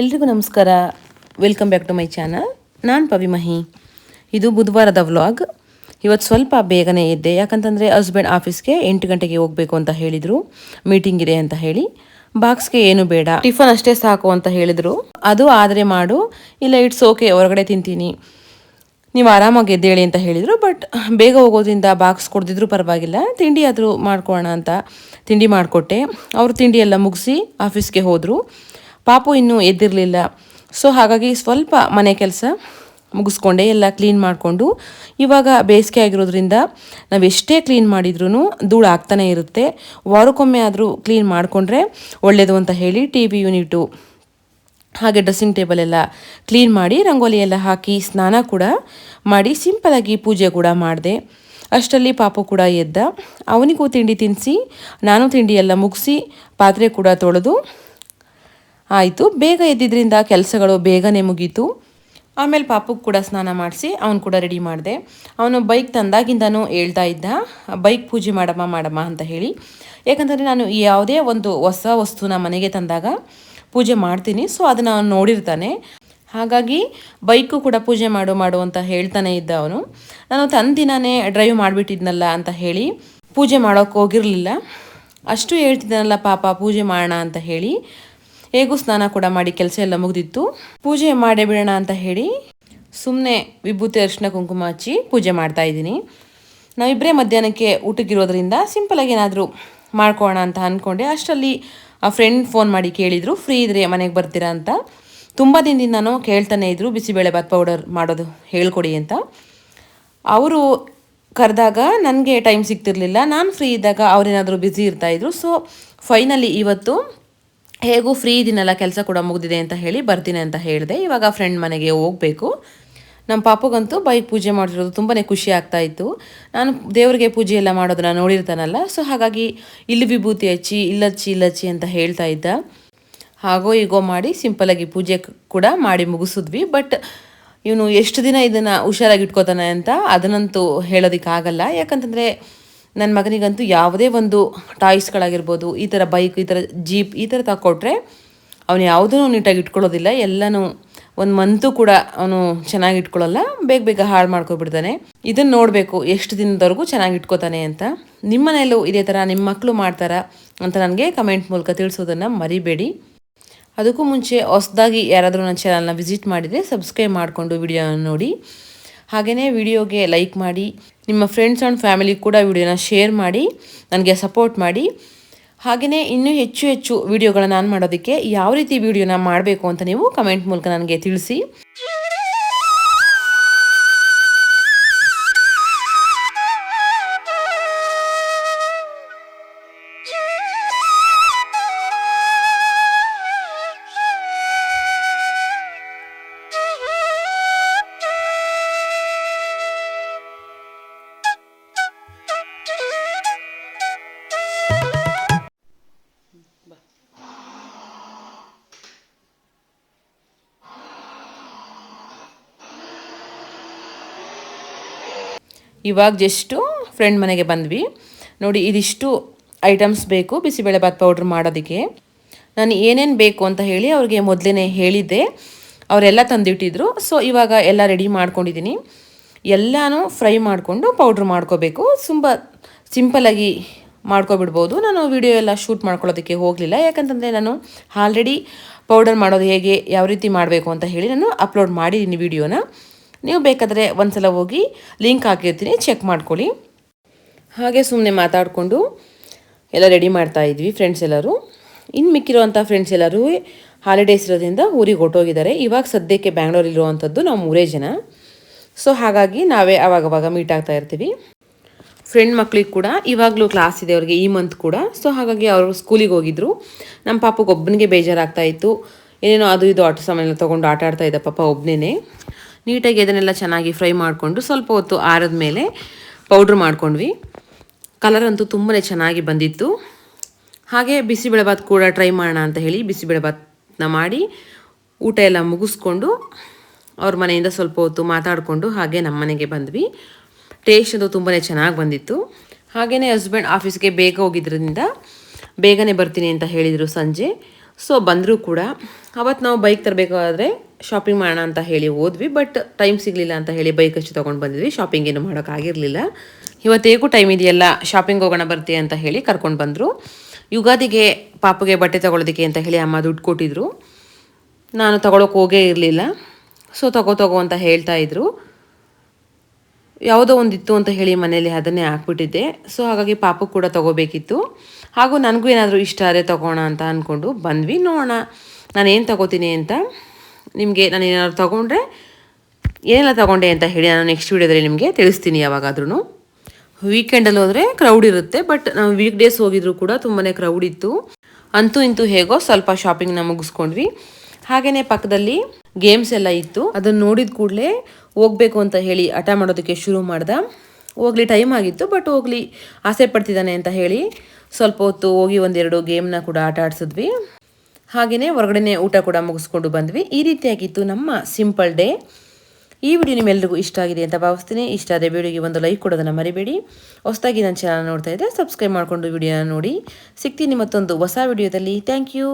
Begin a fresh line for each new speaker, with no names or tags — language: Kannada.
ಎಲ್ರಿಗೂ ನಮಸ್ಕಾರ. Welcome back to my channel ನಾನು ಪವಿಮಹಿ ಇದು ಬುಧವಾರದ ವ್ಲಾಗ್ ಇವತ್ತು ಸ್ವಲ್ಪ ಬೇಗನೆ ಇದ್ದೆ ಯಾಕಂತಂದರೆ ಹಸ್ಬೆಂಡ್ ಆಫೀಸ್ಗೆ ಎಂಟು ಗಂಟೆಗೆ ಹೋಗಬೇಕು ಅಂತ ಹೇಳಿದರು. ಮೀಟಿಂಗ್ ಇದೆ ಅಂತ ಹೇಳಿ. ಬಾಕ್ಸ್ಗೆ ಏನು ಬೇಡ. ಟಿಫನ್ ಅಷ್ಟೇ ಸಾಕು ಅಂತ ಹೇಳಿದರು. ಅದು ಆದರೆ ಮಾಡು. ಇಲ್ಲ ಇಟ್ಸ್ ಓಕೆ ಹೊರಗಡೆ ತಿಂತೀನಿ. ನೀವು ಆರಾಮಾಗಿ ಎದ್ದೇಳಿ ಅಂತ ಹೇಳಿದರು. ಬಟ್ ಬೇಗ ಹೋಗೋದ್ರಿಂದ ಬಾಕ್ಸ್ ಕೊಡ್ದಿದ್ರು ಪರವಾಗಿಲ್ಲ. ತಿಂಡಿ ಆದರೂ ಮಾಡ್ಕೊಳ್ಳೋಣ ಅಂತ ತಿಂಡಿ ಮಾಡಿಕೊಟ್ಟೆ. ಅವರು ತಿಂಡಿ ಎಲ್ಲ ಮುಗಿಸಿ ಆಫೀಸ್ಗೆ ಹೋದರು. ಪಾಪು ಇನ್ನೂ ಎದ್ದಿರಲಿಲ್ಲ. ಸೊ ಹಾಗಾಗಿ ಸ್ವಲ್ಪ ಮನೆ ಕೆಲಸ ಮುಗಿಸ್ಕೊಂಡೆ, ಎಲ್ಲ ಕ್ಲೀನ್ ಮಾಡಿಕೊಂಡು. ಇವಾಗ ಬೇಸಿಗೆ ಆಗಿರೋದ್ರಿಂದ ನಾವು ಎಷ್ಟೇ ಕ್ಲೀನ್ ಮಾಡಿದ್ರೂ ಧೂಳು ಆಗ್ತಾನೆ ಇರುತ್ತೆ. ವಾರಕ್ಕೊಮ್ಮೆ ಆದರೂ ಕ್ಲೀನ್ ಮಾಡಿಕೊಂಡ್ರೆ ಒಳ್ಳೆಯದು ಅಂತ ಹೇಳಿ ಟಿ ವಿ ಯೂನಿಟು ಹಾಗೆ ಡ್ರೆಸ್ಸಿಂಗ್ ಟೇಬಲ್ ಎಲ್ಲ ಕ್ಲೀನ್ ಮಾಡಿ ರಂಗೋಲಿ ಎಲ್ಲ ಹಾಕಿ ಸ್ನಾನ ಕೂಡ ಮಾಡಿ ಸಿಂಪಲಾಗಿ ಪೂಜೆ ಕೂಡ ಮಾಡಿದೆ. ಅಷ್ಟರಲ್ಲಿ ಪಾಪು ಕೂಡ ಎದ್ದ. ಅವನಿಗೂ ತಿಂಡಿ ತಿನ್ನಿಸಿ ನಾನು ತಿಂಡಿ ಎಲ್ಲ ಮುಗಿಸಿ, ಪಾತ್ರೆ ಕೂಡ ತೊಳೆದು ಆಯಿತು. ಬೇಗ ಎದ್ದಿದ್ದರಿಂದ ಕೆಲಸಗಳು ಬೇಗನೆ ಮುಗೀತು. ಆಮೇಲೆ ಪಾಪುಗೆ ಕೂಡ ಸ್ನಾನ ಮಾಡಿಸಿ ಅವನು ಕೂಡ ರೆಡಿ ಮಾಡಿದೆ. ಅವನು ಬೈಕ್ ತಂದಾಗಿಂದನೂ ಹೇಳ್ತಾ ಇದ್ದ, ಬೈಕ್ ಪೂಜೆ ಮಾಡಮ್ಮ ಮಾಡಮ್ಮ ಅಂತ ಹೇಳಿ. ಯಾಕಂದರೆ ನಾನು ಯಾವುದೇ ಒಂದು ಹೊಸ ವಸ್ತುನ ಮನೆಗೆ ತಂದಾಗ ಪೂಜೆ ಮಾಡ್ತೀನಿ, ಸೊ ಅದನ್ನು ಅವನು ನೋಡಿರ್ತಾನೆ. ಹಾಗಾಗಿ ಬೈಕು ಕೂಡ ಪೂಜೆ ಮಾಡು ಮಾಡು ಅಂತ ಹೇಳ್ತಾನೆ ಇದ್ದ ಅವನು. ನಾನು ತಂದಿನೇ ಡ್ರೈವ್ ಮಾಡಿಬಿಟ್ಟಿದ್ನಲ್ಲ ಅಂತ ಹೇಳಿ ಪೂಜೆ ಮಾಡೋಕ್ಕೋಗಿರಲಿಲ್ಲ ಅಷ್ಟು ಹೇಳ್ತಿದ್ದಾನಲ್ಲ, ಪಾಪ, ಪೂಜೆ ಮಾಡೋಣ ಅಂತ ಹೇಳಿ ಹೇಗೂ ಸ್ನಾನ ಕೂಡ ಮಾಡಿ ಕೆಲಸ ಎಲ್ಲ ಮುಗಿದಿತ್ತು. ಪೂಜೆ ಮಾಡೇ ಬಿಡೋಣ ಅಂತ ಹೇಳಿ ಸುಮ್ಮನೆ ವಿಭೂತಿ ಅರಿಶಿನ ಕುಂಕುಮ ಹಚ್ಚಿ ಪೂಜೆ ಮಾಡ್ತಾ ಇದ್ದೀನಿ. ನಾವಿಬ್ಬರೇ ಮಧ್ಯಾಹ್ನಕ್ಕೆ ಊಟಕ್ಕಿರೋದ್ರಿಂದ ಸಿಂಪಲಾಗಿ ಏನಾದರೂ ಮಾಡ್ಕೋಣ ಅಂತ ಅಂದ್ಕೊಂಡೆ ಅಷ್ಟರಲ್ಲಿ ಆ ಫ್ರೆಂಡ್ ಫೋನ್ ಮಾಡಿ ಕೇಳಿದರು, ಫ್ರೀ ಇದ್ರೆ ಮನೆಗೆ ಬರ್ತೀರಾ ಅಂತ. ತುಂಬ ದಿನದಿಂದ ನಾನು ಕೇಳ್ತಾನೆ ಇದ್ರು ಬಿಸಿಬೇಳೆ ಬಾತ್ ಪೌಡರ್ ಮಾಡೋದು ಹೇಳ್ಕೊಡಿ ಅಂತ. ಅವರು ಕರೆದಾಗ ನನಗೆ ಟೈಮ್ ಸಿಗ್ತಿರ್ಲಿಲ್ಲ. ನಾನು ಫ್ರೀ ಇದ್ದಾಗ ಅವ್ರೇನಾದರೂ ಬ್ಯುಸಿ ಇರ್ತಾಯಿದ್ರು ಸೊ ಫೈನಲಿ ಇವತ್ತು ಹೇಗೂ ಫ್ರೀ ಇದನ್ನೆಲ್ಲ ಕೆಲಸ ಕೂಡ ಮುಗಿದಿದೆ ಅಂತ ಹೇಳಿ ಬರ್ತೀನಿ ಅಂತ ಹೇಳಿದೆ. ಇವಾಗ ಫ್ರೆಂಡ್ ಮನೆಗೆ ಹೋಗಬೇಕು. ನಮ್ಮ ಪಾಪಗಂತೂ ಬೈಕ್ ಪೂಜೆ ಮಾಡಿರೋದು ತುಂಬಾ ಖುಷಿ ಆಗ್ತಾ ಇತ್ತು. ನಾನು ದೇವರಿಗೆ ಪೂಜೆ ಎಲ್ಲ ಮಾಡೋದನ್ನ ನೋಡಿರ್ತಾನಲ್ಲ ಸೊ ಹಾಗಾಗಿ ಇಲ್ಲಿ ವಿಭೂತಿ ಹಚ್ಚಿ, ಇಲ್ಲಚ್ಚಿ ಇಲ್ಲಚ್ಚಿ ಅಂತ ಹೇಳ್ತಾ ಇದ್ದ. ಹಾಗೋ ಈಗೋ ಮಾಡಿ ಸಿಂಪಲಾಗಿ ಪೂಜೆ ಕೂಡ ಮಾಡಿ ಮುಗಿಸಿದ್ವಿ. ಬಟ್ ಇವನು ಎಷ್ಟು ದಿನ ಇದನ್ನು ಹುಷಾರಾಗಿ ಇಟ್ಕೋತಾನೆ ಅಂತ ಅದನ್ನಂತೂ ಹೇಳೋದಕ್ಕಾಗಲ್ಲ. ಯಾಕಂತಂದರೆ ನನ್ನ ಮಗನಿಗಂತೂ ಯಾವುದೇ ಒಂದು ಟಾಯ್ಸ್ಗಳಾಗಿರ್ಬೋದು ಈ ಥರ ಬೈಕ್, ಈ ಥರ ಜೀಪ್, ಈ ಥರ ತಗೊಟ್ರೆ ಅವನು ಯಾವುದೂ ನೀಟಾಗಿ ಇಟ್ಕೊಳ್ಳೋದಿಲ್ಲ. ಎಲ್ಲನೂ ಒಂದು ಮಂತು ಕೂಡ ಅವನು ಚೆನ್ನಾಗಿ ಇಟ್ಕೊಳ್ಳಲ್ಲ. ಬೇಗ ಬೇಗ ಹಾಳು ಮಾಡ್ಕೊಬಿಡ್ತಾನೆ. ಇದನ್ನು ನೋಡಬೇಕು, ಎಷ್ಟು ದಿನದವರೆಗೂ ಚೆನ್ನಾಗಿ ಇಟ್ಕೋತಾನೆ ಅಂತ. ನಿಮ್ಮ ಮನೆಯಲ್ಲೂ ಇದೇ ಥರ ನಿಮ್ಮ ಮಕ್ಕಳು ಮಾಡ್ತಾರಾ ಅಂತ ನನಗೆ ಕಮೆಂಟ್ ಮೂಲಕ ತಿಳಿಸೋದನ್ನು ಮರಿಬೇಡಿ. ಅದಕ್ಕೂ ಮುಂಚೆ ಹೊಸದಾಗಿ ಯಾರಾದರೂ ನನ್ನ ಚಾನಲ್ನ ವಿಸಿಟ್ ಮಾಡಿದರೆ ಸಬ್ಸ್ಕ್ರೈಬ್ ಮಾಡಿಕೊಂಡು ವಿಡಿಯೋನ ನೋಡಿ. ಹಾಗೆಯೇ ವಿಡಿಯೋಗೆ ಲೈಕ್ ಮಾಡಿ, ನಿಮ್ಮ ಫ್ರೆಂಡ್ಸ್ ಆ್ಯಂಡ್ ಫ್ಯಾಮಿಲಿ ಕೂಡ ವಿಡಿಯೋನ ಶೇರ್ ಮಾಡಿ, ನನಗೆ ಸಪೋರ್ಟ್ ಮಾಡಿ. ಹಾಗೆಯೇ ಇನ್ನೂ ಹೆಚ್ಚು ಹೆಚ್ಚು ವಿಡಿಯೋಗಳನ್ನ ನಾನು ಮಾಡೋದಕ್ಕೆ ಯಾವ ರೀತಿ ವಿಡಿಯೋನ ಮಾಡಬೇಕು ಅಂತ ನೀವು ಕಮೆಂಟ್ ಮೂಲಕ ನನಗೆ ತಿಳಿಸಿ. ಇವಾಗ ಜಸ್ಟು ಫ್ರೆಂಡ್ ಮನೆಗೆ ಬಂದ್ವಿ. ನೋಡಿ, ಇದಿಷ್ಟು ಐಟಮ್ಸ್ ಬೇಕು ಬಿಸಿಬೇಳೆಭಾತ್ ಪೌಡ್ರ್ ಮಾಡೋದಕ್ಕೆ. ನಾನು ಏನೇನು ಬೇಕು ಅಂತ ಹೇಳಿ ಅವ್ರಿಗೆ ಮೊದಲೇ ಹೇಳಿದ್ದೆ. ಅವರೆಲ್ಲ ತಂದಿಟ್ಟಿದ್ರು. ಸೊ ಇವಾಗ ಎಲ್ಲ ರೆಡಿ ಮಾಡ್ಕೊಂಡಿದ್ದೀನಿ. ಎಲ್ಲನೂ ಫ್ರೈ ಮಾಡಿಕೊಂಡು ಪೌಡ್ರ್ ಮಾಡ್ಕೋಬೇಕು. ತುಂಬ ಸಿಂಪಲಾಗಿ ಮಾಡ್ಕೊಬಿಡ್ಬೋದು. ನಾನು ವಿಡಿಯೋ ಎಲ್ಲ ಶೂಟ್ ಮಾಡ್ಕೊಳ್ಳೋದಕ್ಕೆ ಹೋಗಲಿಲ್ಲ. ಯಾಕಂತಂದರೆ ನಾನು ಆಲ್ರೆಡಿ ಪೌಡರ್ ಮಾಡೋದು ಹೇಗೆ, ಯಾವ ರೀತಿ ಮಾಡಬೇಕು ಅಂತ ಹೇಳಿ ನಾನು ಅಪ್ಲೋಡ್ ಮಾಡಿದ್ದೀನಿ ವಿಡಿಯೋನ ನೀವು ಬೇಕಾದರೆ ಒಂದ್ಸಲ ಹೋಗಿ ಲಿಂಕ್ ಹಾಕಿರ್ತೀನಿ, ಚೆಕ್ ಮಾಡ್ಕೊಳ್ಳಿ. ಹಾಗೆ ಸುಮ್ಮನೆ ಮಾತಾಡಿಕೊಂಡು ಎಲ್ಲ ರೆಡಿ ಮಾಡ್ತಾ ಇದ್ವಿ ಫ್ರೆಂಡ್ಸ್ ಎಲ್ಲರೂ. ಇನ್ನು ಮಿಕ್ಕಿರುವಂಥ ಫ್ರೆಂಡ್ಸ್ ಎಲ್ಲರೂ ಹಾಲಿಡೇಸ್ ಇರೋದ್ರಿಂದ ಊರಿಗೆ ಹೊಟ್ಟೋಗಿದ್ದಾರೆ ಇವಾಗ ಸದ್ಯಕ್ಕೆ ಬ್ಯಾಂಗ್ಳೂರಿರುವಂಥದ್ದು ನಾವು ಮೂರೇ ಜನ. ಸೊ ಹಾಗಾಗಿ ನಾವೇ ಅವಾಗವಾಗ ಮೀಟ್ ಆಗ್ತಾ ಇರ್ತೀವಿ. ಫ್ರೆಂಡ್ ಮಕ್ಳಿಗೆ ಕೂಡ, ಇವಾಗಲೂ ಕ್ಲಾಸ್ ಇದೆ ಅವ್ರಿಗೆ ಈ ಮಂತ್ ಕೂಡ. ಸೊ ಹಾಗಾಗಿ ಅವರು ಸ್ಕೂಲಿಗೆ ಹೋಗಿದ್ರು. ನಮ್ಮ ಪಾಪಗೆ ಒಬ್ಬನಿಗೆ ಬೇಜಾರಾಗ್ತಾ ಇತ್ತು. ಏನೇನೋ ಅದು ಇದು ಆಟ ಸಾಮಾನೆಲ್ಲ ತೊಗೊಂಡು ಆಟ ಆಡ್ತಾ ಇದ್ದ ಪಾಪ ಒಬ್ಬನೇ ನೀಟಾಗಿ ಅದನ್ನೆಲ್ಲ ಚೆನ್ನಾಗಿ ಫ್ರೈ ಮಾಡಿಕೊಂಡು ಸ್ವಲ್ಪ ಹೊತ್ತು ಆರದ ಮೇಲೆ ಪೌಡ್ರ್ ಮಾಡ್ಕೊಂಡ್ವಿ. ಕಲರ್ ಅಂತೂ ತುಂಬಾ ಚೆನ್ನಾಗಿ ಬಂದಿತ್ತು. ಹಾಗೆ ಬಿಸಿಬೇಳೆಭಾತ್ ಕೂಡ ಟ್ರೈ ಮಾಡೋಣ ಅಂತ ಹೇಳಿ ಬಿಸಿಬೇಳೆಭಾತ್ನ ಮಾಡಿ ಊಟ ಎಲ್ಲ ಮುಗಿಸ್ಕೊಂಡು ಅವ್ರ ಮನೆಯಿಂದ ಸ್ವಲ್ಪ ಹೊತ್ತು ಮಾತಾಡಿಕೊಂಡು ಹಾಗೆ ನಮ್ಮ ಮನೆಗೆ ಬಂದ್ವಿ. ಟೇಸ್ಟ್ ಅದು ತುಂಬಾ ಚೆನ್ನಾಗಿ ಬಂದಿತ್ತು. ಹಾಗೆಯೇ ಹಸ್ಬೆಂಡ್ ಆಫೀಸ್ಗೆ ಬೇಗ ಹೋಗಿದ್ದರಿಂದ ಬೇಗನೆ ಬರ್ತೀನಿ ಅಂತ ಹೇಳಿದರು ಸಂಜೆ. ಸೊ ಬಂದರೂ ಕೂಡ, ಅವತ್ತು ನಾವು ಬೈಕ್ ತರಬೇಕಾದ್ರೆ ಶಾಪಿಂಗ್ ಮಾಡೋಣ ಅಂತ ಹೇಳಿ ಹೋದ್ವಿ ಬಟ್ ಟೈಮ್ ಸಿಗಲಿಲ್ಲ ಅಂತ ಹೇಳಿ ಬೈಕ್ ಅಷ್ಟು ತೊಗೊಂಡು ಬಂದಿದ್ವಿ ಶಾಪಿಂಗ್ ಏನು ಮಾಡೋಕ್ಕಾಗಿರಲಿಲ್ಲ ಇವತ್ತೇಗೂ ಟೈಮ್ ಇದೆಯಲ್ಲ ಶಾಪಿಂಗ್ ಹೋಗೋಣ ಬರ್ತೀಯ ಅಂತ ಹೇಳಿ ಕರ್ಕೊಂಡು ಬಂದರು. ಯುಗಾದಿಗೆ ಪಾಪಗೆ ಬಟ್ಟೆ ತೊಗೊಳೋದಕ್ಕೆ ಅಂತ ಹೇಳಿ ಅಮ್ಮ ದುಡ್ಡು ಕೊಟ್ಟಿದ್ರು. ನಾನು ತೊಗೊಳಕ್ಕೆ ಹೋಗೇ ಇರಲಿಲ್ಲ. ಸೊ ತಗೋ ತಗೋ ಅಂತ ಹೇಳ್ತಾ ಇದ್ರು. ಯಾವುದೋ ಒಂದಿತ್ತು ಅಂತ ಹೇಳಿ ಮನೆಯಲ್ಲಿ ಅದನ್ನೇ ಹಾಕ್ಬಿಟ್ಟಿದ್ದೆ. ಸೊ ಹಾಗಾಗಿ ಪಾಪು ಕೂಡ ತಗೋಬೇಕಿತ್ತು. ಹಾಗೂ ನನಗೂ ಏನಾದರೂ ಇಷ್ಟ ಆದರೆ ತಗೋಣ ಅಂತ ಅಂದ್ಕೊಂಡು ಬಂದ್ವಿ. ನೋಡೋಣ ನಾನು ಏನು ತಗೋತೀನಿ ಅಂತ. ನಿಮಗೆ ನಾನು ಏನಾದ್ರು ತೊಗೊಂಡ್ರೆ ಏನೆಲ್ಲ ತೊಗೊಂಡೆ ಅಂತ ಹೇಳಿ ನಾನು ನೆಕ್ಸ್ಟ್ ವೀಡಿಯೋದಲ್ಲಿ ನಿಮಗೆ ತಿಳಿಸ್ತೀನಿ ಯಾವಾಗಾದ್ರೂ ವೀಕೆಂಡಲ್ಲಿ ಹೋದರೆ ಕ್ರೌಡ್ ಇರುತ್ತೆ ಬಟ್ ನಾವು ವೀಕ್ ಡೇಸ್ ಹೋಗಿದ್ರು ಕೂಡ ತುಂಬಾ ಕ್ರೌಡ್ ಇತ್ತು. ಅಂತೂ ಇಂತೂ ಹೇಗೋ ಸ್ವಲ್ಪ ಶಾಪಿಂಗ್ನ ಮುಗಿಸ್ಕೊಂಡ್ವಿ. ಹಾಗೆಯೇ ಪಕ್ಕದಲ್ಲಿ ಗೇಮ್ಸ್ ಎಲ್ಲ ಇತ್ತು. ಅದನ್ನು ನೋಡಿದ ಕೂಡಲೇ ಹೋಗಬೇಕು ಅಂತ ಹೇಳಿ ಹಠ ಮಾಡೋದಕ್ಕೆ ಶುರು ಮಾಡ್ದ. ಹೋಗ್ಲಿ ಟೈಮ್ ಆಗಿತ್ತು ಬಟ್ ಹೋಗ್ಲಿ ಆಸೆ ಪಡ್ತಿದ್ದಾನೆ ಅಂತ ಹೇಳಿ ಸ್ವಲ್ಪ ಹೊತ್ತು ಹೋಗಿ ಒಂದೆರಡು ಗೇಮ್ನ ಕೂಡ ಆಟ ಆಡಿಸಿದ್ವಿ. ಹಾಗೆಯೇ ಹೊರಗಡೆನೇ ಊಟ ಕೂಡ ಮುಗಿಸ್ಕೊಂಡು ಬಂದ್ವಿ. ಈ ರೀತಿಯಾಗಿತ್ತು ನಮ್ಮ ಸಿಂಪಲ್ ಡೇ ಈ ವಿಡಿಯೋ ನಿಮ್ಮೆಲ್ಲರಿಗೂ ಇಷ್ಟ ಆಗಿದೆ ಅಂತ ಭಾವಿಸ್ತೀನಿ. ಇಷ್ಟ ಆದ ವಿಡಿಯೋಗೆ ಒಂದು ಲೈಕ್ ಕೊಡೋದನ್ನು ಮರಿಬೇಡಿ. ಹೊಸದಾಗಿ ನನ್ನ ಚಾನಲ್ ನೋಡ್ತಾ ಇದ್ದೆ ಸಬ್ಸ್ಕ್ರೈಬ್ ಮಾಡಿಕೊಂಡು ವಿಡಿಯೋನ ನೋಡಿ. ಸಿಗ್ತೀನಿ ಮತ್ತೊಂದು ಹೊಸ ವಿಡಿಯೋದಲ್ಲಿ ಥ್ಯಾಂಕ್ ಯು